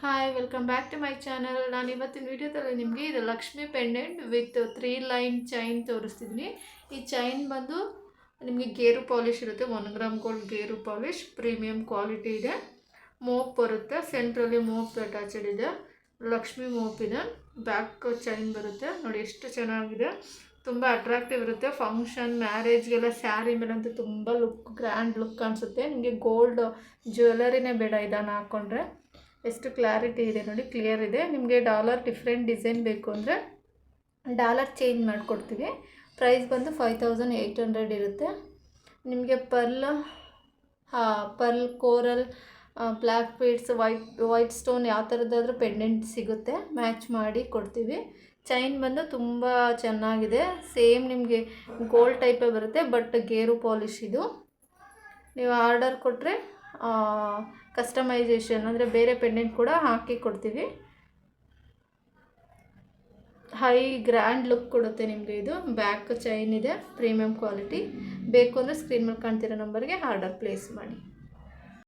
Hi welcome back to my channel ನಾನು ಇವತ್ತಿನ ವಿಡಿಯೋದಲ್ಲಿ ನಿಮಗೆ ಇದು Lakshmi pendant with three line chain ತೋರಿಸ್ತಿದ್ದೀನಿ ಈ ಚೈನ್ ಬಂದು ನಿಮಗೆ ಗೇರು ಪಾಲಿಷ್ ಇರುತ್ತೆ. ಒನ್ ಗ್ರಾಮ್ ಗೋಲ್ಡ್ ಗೇರು ಪಾಲಿಷ್ ಪ್ರೀಮಿಯಂ ಕ್ವಾಲಿಟಿ ಇದೆ. ಮೋಪ್ ಬರುತ್ತೆ. ಸೆಂಟ್ರಲ್ಲಿ ಮೋಪ್ ಅಟ್ಯಾಚಡ್ ಇದೆ. ಲಕ್ಷ್ಮಿ ಮೋಪ್ ಇದೆ. ಬ್ಯಾಕ್ ಚೈನ್ ಬರುತ್ತೆ. ನೋಡಿ ಎಷ್ಟು ಚೆನ್ನಾಗಿದೆ. ತುಂಬ ಅಟ್ರಾಕ್ಟಿವ್ ಇರುತ್ತೆ. ಫಂಕ್ಷನ್ ಮ್ಯಾರೇಜ್ಗೆಲ್ಲ ಸ್ಯಾರಿ ಮೇಲಂತೂ ತುಂಬ ಲುಕ್ ಗ್ರ್ಯಾಂಡ್ ಲುಕ್ ಕಾಣಿಸುತ್ತೆ. ನಿಮಗೆ ಗೋಲ್ಡ್ ಜ್ಯುವೆಲರಿನೇ ಬೇಡ ಇದನ್ನು ಹಾಕ್ಕೊಂಡ್ರೆ ಎಷ್ಟು ಕ್ಲಾರಿಟಿ ಇದೆ ನೋಡಿ ಕ್ಲಿಯರ್ ಇದೆ. ನಿಮಗೆ ಡಾಲರ್ ಡಿಫ್ರೆಂಟ್ ಡಿಸೈನ್ ಬೇಕು ಅಂದರೆ ಡಾಲರ್ ಚೇಂಜ್ ಮಾಡಿಕೊಡ್ತೀವಿ. ಪ್ರೈಸ್ ಬಂದು ಫೈವ್ ತೌಸಂಡ್ ಏಯ್ಟ್ ಹಂಡ್ರೆಡ್ ಇರುತ್ತೆ. ನಿಮಗೆ ಪರ್ಲ್ ಹಾಂ pearl coral black beads white white stone ಯಾವ ಥರದ್ದಾದರೂ ಪೆಂಡೆಂಟ್ ಸಿಗುತ್ತೆ. ಮ್ಯಾಚ್ ಮಾಡಿ ಕೊಡ್ತೀವಿ. ಚೈನ್ ಬಂದು ತುಂಬ ಚೆನ್ನಾಗಿದೆ. ಸೇಮ್ ನಿಮಗೆ ಗೋಲ್ಡ್ ಟೈಪೇ ಬರುತ್ತೆ ಬಟ್ ಗೇರು ಪಾಲಿಶ್ ಇದು. ನೀವು ಆರ್ಡರ್ ಕೊಟ್ಟರೆ ಕಸ್ಟಮೈಸೇಷನ್ ಅಂದರೆ ಬೇರೆ ಪೆಂಡೆಂಟ್ ಕೂಡ ಹಾಕಿ ಕೊಡ್ತೀವಿ. ಹೈ ಗ್ರ್ಯಾಂಡ್ ಲುಕ್ ಕೊಡುತ್ತೆ ನಿಮಗೆ ಇದು. ಬ್ಯಾಕ್ ಚೈನ್ ಇದೆ ಪ್ರೀಮಿಯಂ ಕ್ವಾಲಿಟಿ ಬೇಕು ಅಂದರೆ ಸ್ಕ್ರೀನ್ ಮೇಲೆ ಕಾಣ್ತಿರೋ ನಂಬರ್ಗೆ ಆರ್ಡರ್ ಪ್ಲೇಸ್ ಮಾಡಿ.